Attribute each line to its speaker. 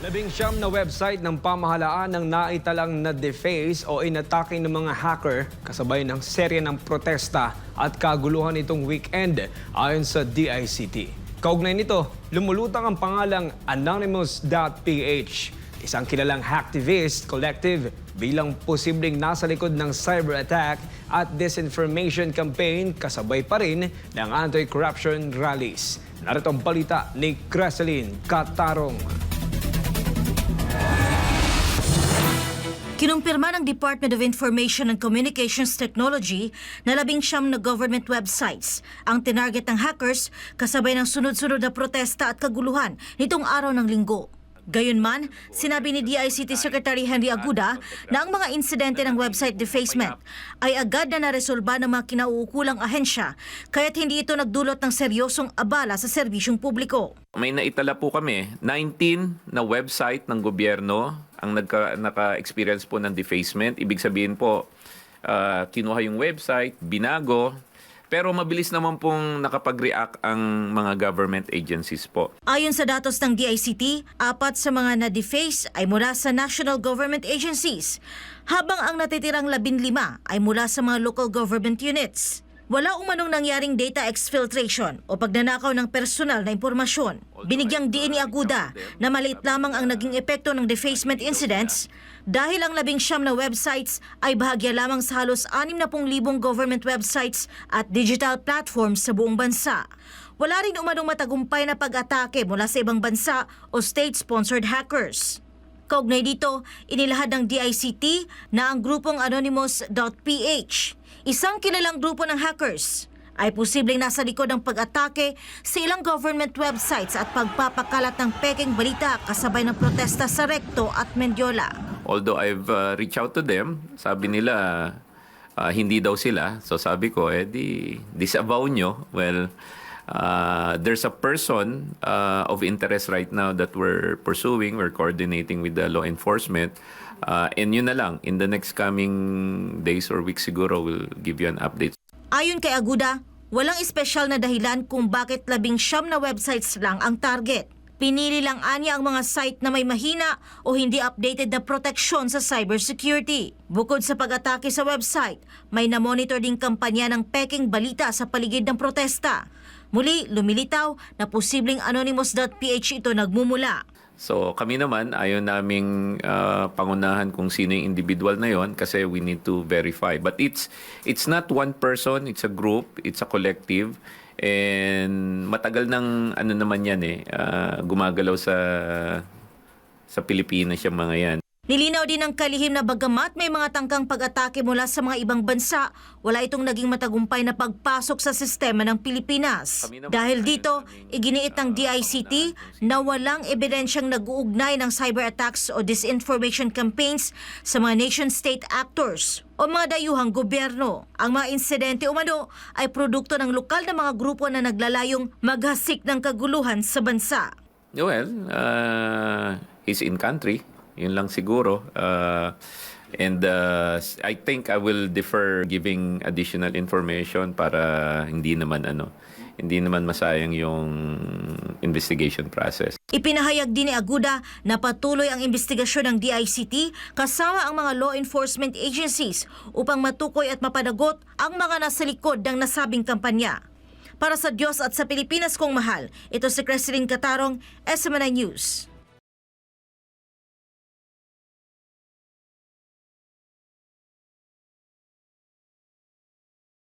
Speaker 1: Labing siyam na website ng pamahalaan ng naitalang na deface o inatake ng mga hacker kasabay ng serye ng protesta at kaguluhan itong weekend ayon sa DICT. Kaugnay nito, lumulutang ang pangalang Anonymous.ph, isang kilalang hacktivist collective bilang posibleng nasa likod ng cyber attack at disinformation campaign kasabay pa rin ng anti-corruption rallies. Narito ang balita ni Creseline Katarong.
Speaker 2: Kinumpirma ng Department of Information and Communications Technology na labing siyam na government websites ang tinarget ng hackers kasabay ng sunod-sunod na protesta at kaguluhan nitong araw ng linggo. Gayunman, sinabi ni DICT Secretary Henry Aguda na ang mga insidente ng website defacement ay agad na naresolba ng mga kinauukulang ahensya kaya't hindi ito nagdulot ng seryosong abala sa serbisyong publiko.
Speaker 3: May naitala po kami, 19 na website ng gobyerno ang nagka, naka-experience po ng defacement. Ibig sabihin po, ah, kinuha yung website, binago, pero mabilis naman pong nakapag-react ang mga government agencies po.
Speaker 2: Ayon sa datos ng DICT, apat sa mga na-deface ay mula sa national government agencies, habang ang natitirang labinlima ay mula sa mga local government units. Wala umanong nangyaring data exfiltration o pagnanakaw ng personal na impormasyon. Binigyang diin ni Aguda na maliit lamang ang naging epekto ng defacement incidents dahil ang labing siyam na websites ay bahagya lamang sa halos 60,000 government websites at digital platforms sa buong bansa. Wala rin umanong matagumpay na pag-atake mula sa ibang bansa o state-sponsored hackers. Kaugnay dito, inilahad ng DICT na ang grupong Anonymous.ph, isang kilalang grupo ng hackers, ay posibleng nasa likod ng pag-atake sa ilang government websites at pagpapakalat ng peking balita kasabay ng protesta sa Recto at Mendiola.
Speaker 3: Although I've uh, reached out to them, sabi nila uh, hindi daw sila. So sabi ko, eh di disavow nyo. Well, uh, there's a person uh, of interest right now that we're pursuing. We're coordinating with the law enforcement. Uh, and yun na lang, in the next coming days or weeks siguro, we'll give you an update.
Speaker 2: Ayon kay Aguda, walang espesyal na dahilan kung bakit labing siyam na websites lang ang target. Pinili lang anya ang mga site na may mahina o hindi updated na proteksyon sa cybersecurity. Bukod sa pag-atake sa website, may na-monitor ding kampanya ng peking balita sa paligid ng protesta. Muli, lumilitaw na posibleng anonymous.ph ito nagmumula.
Speaker 3: So kami naman, ayaw naming uh, pangunahan kung sino yung individual na yon kasi we need to verify. But it's it's not one person, it's a group, it's a collective. And matagal nang ano naman yan eh, uh, gumagalaw sa sa Pilipinas yung mga yan.
Speaker 2: Nilinaw din ng kalihim na bagamat may mga tangkang pag-atake mula sa mga ibang bansa, wala itong naging matagumpay na pagpasok sa sistema ng Pilipinas. Dahil dito, iginiit ng DICT na walang ebidensyang nag-uugnay ng cyber attacks o disinformation campaigns sa mga nation-state actors o mga dayuhang gobyerno. Ang mga insidente umano ay produkto ng lokal na mga grupo na naglalayong maghasik ng kaguluhan sa bansa.
Speaker 3: Well, uh, he's in country. Yun lang siguro. Uh, and uh, I think I will defer giving additional information para hindi naman ano, hindi naman masayang yung investigation process.
Speaker 2: Ipinahayag din ni Aguda na patuloy ang investigasyon ng DICT kasama ang mga law enforcement agencies upang matukoy at mapanagot ang mga nasa likod ng nasabing kampanya. Para sa Diyos at sa Pilipinas kong mahal, ito si Cresceline Catarong, SMNI News.